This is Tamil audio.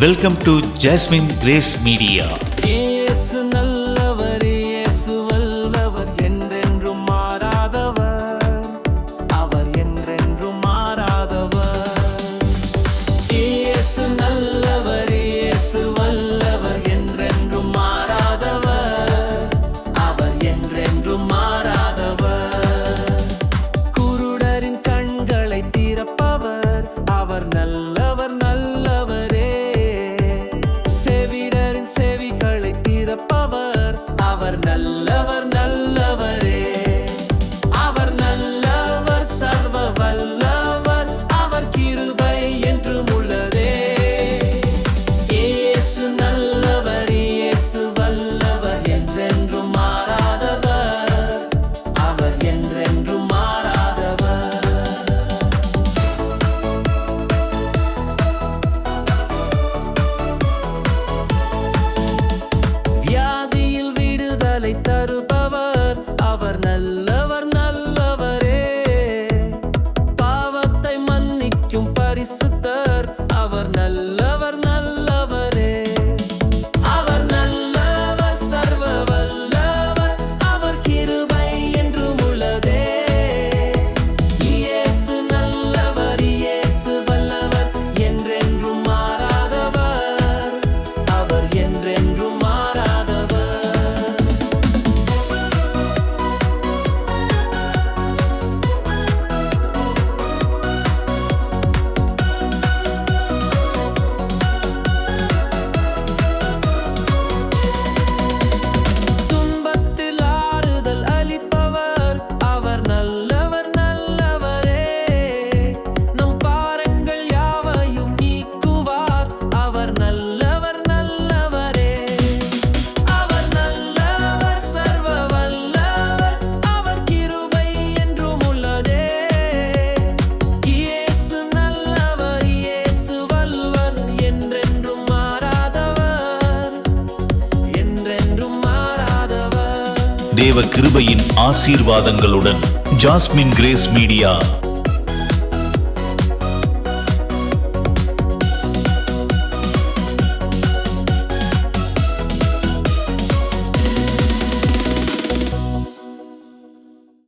Welcome to Jasmine Grace media. தேவ கிருபையின் ஆசீர்வாதங்களுடன் ஜாஸ்மின் கிரேஸ் மீடியா